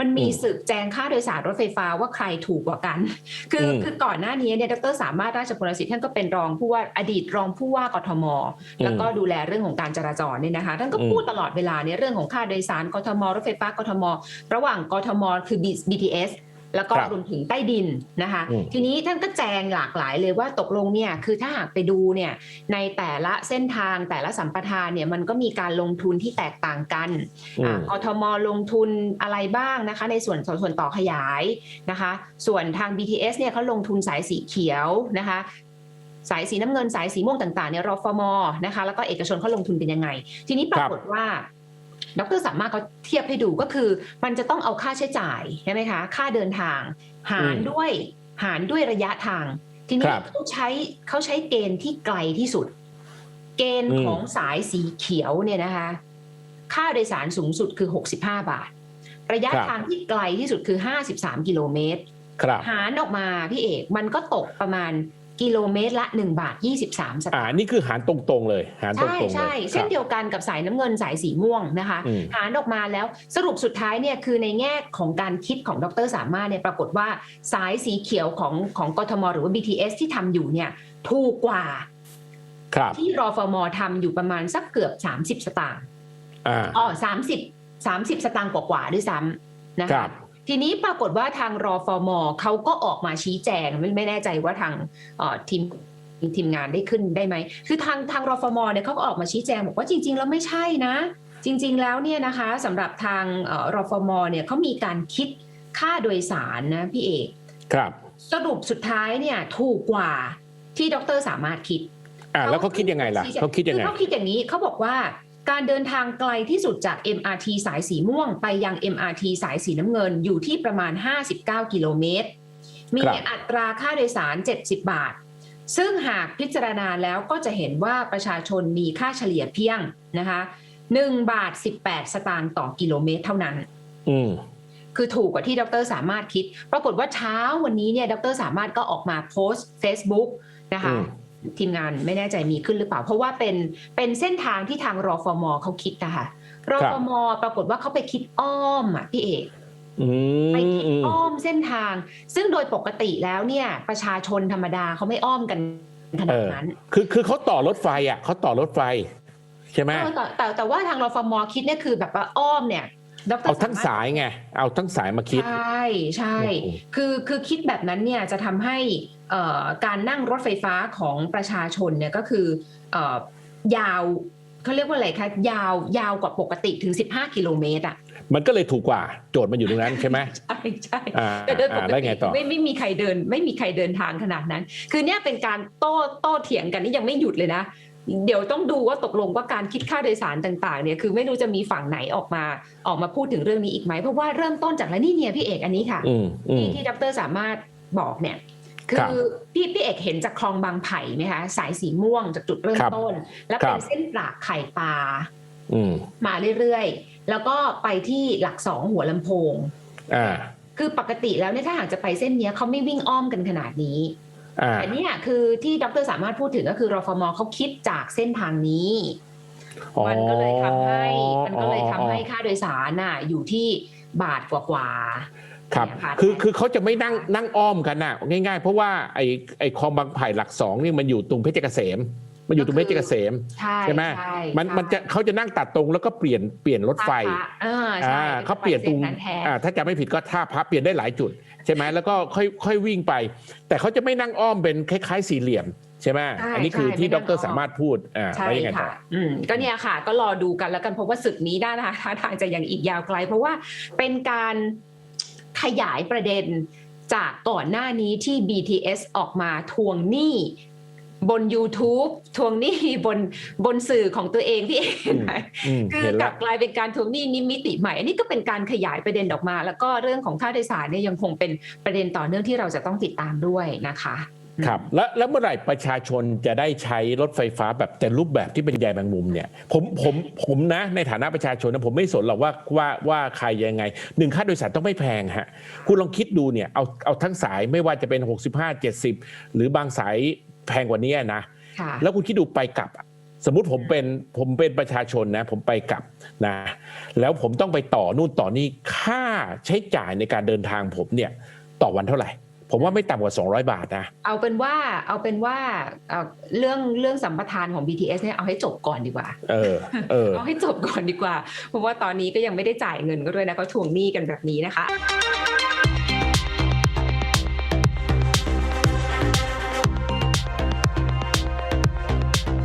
มันมีอืมศึกแจงค่าโดยสารรถไฟฟ้าว่าใครถูกกว่ากัน คืออมคือก่อนหน้านี้เนี่ยดรสามารถราชพลสิทธิ์ท่านก็เป็นรองผู้ว่าอดีตรองผู้ว่ากทม แล้วก็ดูแลเรื่องของการจราจรเนี่ยนะคะท่านก็อืมพูดตลอดเวลาในเรื่องของค่าโดยสารกทม รถไฟฟ้ากทม ระหว่างกทม คือ BTS แล้วก็ครับรวมถึงใต้ดินนะคะอืมทีนี้ท่านก็แจงหลากหลายเลยว่าตกลงเนี่ยคือถ้าหากไปดูเนี่ยในแต่ละเส้นทางแต่ละสัมปทานเนี่ยมันก็มีการลงทุนที่แตกต่างกันอือ่ามกทมลงทุนอะไรบ้างนะคะในส่วนส่วนส่วนต่อขยายนะคะ ส่วนทาง BTS เนี่ยเขาลงทุนสายสีเขียวนะคะสายสีน้ำเงินสายสีม่วงต่างๆเนี่ยรฟมนะคะแล้วก็เอกชนเขาลงทุนเป็นยังไง ทีนี้ปรากฏว่า ดรสามารถเขาเทียบให้ดูก็คือ มันจะต้องเอาค่าใช้จ่ายใช่ไหมคะค่าเดินทาง หารอืมด้วยหารด้วยระยะทาง ทีนี้ครับเขาใช้เขาใช้เกณฑ์ที่ไกลที่สุด เกณฑ์อืมของสายสีเขียวเนี่ยนะคะ ค่าโดยสารสูงสุดคือ 65 บาท ระยะทางที่ไกลที่สุดคือ 53 กิโลเมตรครับหารออกมาพี่เอกมันก็ตกประมาณ กิโลเมตรละ1บาท23สอ่าตางค์นี่คือหารตรงๆเลยหารตรงใช่ๆเลยใช่เช่นเดียวกันกับสายน้ำเงินสายสีม่วงนะคะอืมหารออกมาแล้วสรุปสุดท้ายเนี่ยคือในแง่ของการคิดของดรสามารถเนี่ยปรากฏว่าสายสีเขียวของของกทมหรือว่า BTS ที่ทำอยู่เนี่ยถูกกว่าครับที่รอฟมทำอยู่ประมาณสักเกือบ30สตางค์อ่าอ๋อ30 30สตางค์กว่าๆด้วยซ้ำนะครัคะบ ทีนี้ปรากฏว่าทางรอฟมเขาก็ออกมาชี้แจงไม่ไม่แน่ใจว่าทางเอ่อทีมทีมงานได้ขึ้นได้ไหม คือทางทางรฟมเนี่ยเขาก็ออกมาชี้แจงบอกว่าจริง ๆ แล้วไม่ใช่นะ จริง ๆ แล้วเนี่ยนะคะสำหรับทางเอ่อรฟมเนี่ยเขามีการคิดค่าโดยสารนะพี่เอก ครับ สรุปสุดท้ายเนี่ยถูกกว่าที่ดรสามารถคิดอ่าแล้วเขาคิดยังไงล่ะเขาคิดยังไงอเขาคิดอย่างนี้เขาบอกว่า การเดินทางไกลที่สุดจาก MRT สายสีม่วง ไปยัง MRT สายสีน้ำเงินอยู่ที่ประมาณ 59 กิโลเมตร มีครับอัตราค่าโดยสาร 70 บาท ซึ่งหากพิจารณาแล้วก็จะเห็นว่าประชาชนมีค่าเฉลี่ยเพียงนะคะ1บาท 18 สตางค์ต่อกิโลเมตรเท่านั้น อืมคือถูกกว่าที่ดรสามารถคิด ปรากฏว่าเช้าวันนี้เนี่ยดรสามารถก็ออกมาโพสต์ Facebook นะคะอืม ทีมงานไม่แน่ใจมีขึ้นหรือเปล่า เพราะว่าเป็นเป็นเส้นทางที่ทางรอฟมเขาคิดนะคะรอฟมปรากฏว่าเขาไปคิดอ้อมอะพี่เอกอืไปมคิดอืมอ้อมเส้นทาง ซึ่งโดยปกติแล้วเนี่ย ประชาชนธรรมดาเขาไม่อ้อมกันขนาดนั้น คือคือเขาต่อรถไฟอะเขาต่อรถไฟใช่ไหมเออแต่แต่แต่ว่าทางรอฟมคิดเนี่ยคือแบบว่าอ้อมเนี่ย ดรเอาทั้งมรถสายไงเอาทั้งสายมาคิด ใช่ใช่อืมคือคือคิดแบบนั้นเนี่ยจะทำให้เอ่อการนั่งรถไฟฟ้าของประชาชนเนี่ยก็คือเอ่อยาวเขาเรียกว่าอะไรคะยาวยาวกว่าปกติถึง 15 กิโลเมตรอะมันก็เลยถูกกว่าโจทย์มันอยู่ตรงนั้นใช่ไหมใช่ใช่อ่าแต่โดยปอ่ากแล้วติไงต่อไม่ไม่มีใครเดิน ไม่มีใครเดินทางขนาดนั้น คือเนี่ยเป็นการโต้โต้เถียงกันนี่ยังไม่หยุดเลยนะ เดี๋ยวต้องดูว่าตกลงว่าการคิดค่าโดยสารต่างๆเนี่ยคือไม่รู้จะมีฝั่งไหนออกมาออกมาพูดถึงเรื่องนี้อีกไหมเพราะว่าเริ่มต้นจากแล้วนี่เนี่ยพี่เอกอันนี้ค่ะอืมอืมที่ที่ดรสามารถบอกเนี่ยคืครัอบพี่พี่เอกเห็นจากคลองบางไผ่ไหมคะสายสีม่วงจากจุดเริ่มครับต้น แล้วครัเป็นบเส้นปลากไข่ปลาอืมมาเรื่อยๆ แล้วก็ไปที่หลักสองหัวลำโพงอ่าคือปกติแล้วเนี่ยถ้าหากจะไปเส้นเนี้ยเขาไม่วิ่งอ้อมกันขนาดนี้อ่า แต่เนี่ยคือที่ดรสามารถพูดถึงก็คือรฟมเขาคิดจากเส้นทางนี้มันก็เลยทำให้มันก็เลยทำให้ค่าโดยสารน่ะอยู่ที่บาทกว่าๆครับเนี่ยะคือคือเขาจะไม่นั่งนั่งอ้อมกันน่ะง่ายๆ เพราะว่าไอ้ไอ้คลองบางไผ่หลักสองนี่มันอยู่ตรงเพชรเกษม มันอยู่ตรงเพชรเกษมใช่ใช่ไหมใช่มันมันจะเขาจะนั่งตัดตรงแล้วก็เปลี่ยนเปลี่ยนรถไฟท่าพระอ่าใช่อ่าเขาเปลี่ยนตรงส้นั้นแทนอ่าถ้าจะไม่ผิดก็ท่าพับเปลี่ยนได้หลายจุดใช่ไหมแล้วก็ค่อยค่อยวิ่งไป แต่เขาจะไม่นั่งอ้อมเป็นคล้ายๆสี่เหลี่ยมใช่ไหมใช่อันนี้คือใช่ที่ไม่ดนั่งอ้รอมสามารถพูดอ่าใช่แล้วยังไงต่อค่ะอืมก็เนี่ยค่ะ ก็รอดูกันแล้วกันเพราะว่าศึกนี้ด้านนะคะท่าทางจะยังอีกยาวไกล เพราะว่าเป็นการขยายประเด็นจากก่อนหน้านี้ที่ BTS ออกมาทวงหนี้ บน YouTube ทวงหนี้บนบนสื่อของตัวเองที่เห็นไหมอืมคือเห็นกแล้ลัวบกลายเป็นการทวงหนี้นิมิติใหม่ อันนี้ก็เป็นการขยายประเด็นออกมา แล้วก็เรื่องของค่าโดยสารเนี่ยยังคงเป็นประเด็นต่อเนื่องที่เราจะต้องติดตามด้วยนะคะครับแล้วแล้วเมื่อไหร่ประชาชนจะได้ใช้รถไฟฟ้าแบบแต่รูปแบบที่เป็นใยแมงมุมเนี่ยผมผมผมนะในฐานะประชาชนนะผมไม่สนหรอกว่าว่าว่าใครยังไงหนึ่งค่าโดยสารต้องไม่แพงฮะคุณลองคิดดูเนี่ยเอาเอาทั้งสายไม่ว่าจะเป็น 65 70 หรือบางสาย แพงกว่านี้นะค่ะแล้วคุณคิดดูไปกลับอะสมมุติผมเป็นผมเป็นประชาชนนะ ผมไปกลับนะ แล้วผมต้องไปต่อนู่นต่อนี่ค่าใช้จ่ายในการเดินทางผมเนี่ยต่อวันเท่าไหร่ผมว่าไม่ต่ำกว่า 200 บาทนะ เอาเป็นว่าเอาเป็นว่าเอ่อเรื่องเรื่องสัมปทานของ BTS เนี่ยเอาให้จบก่อนดีกว่า เออเออเอาให้จบก่อนดีกว่า เพราะว่าตอนนี้ก็ยังไม่ได้จ่ายเงินก็ด้วยนะเขาทวงหนี้กันแบบนี้นะคะ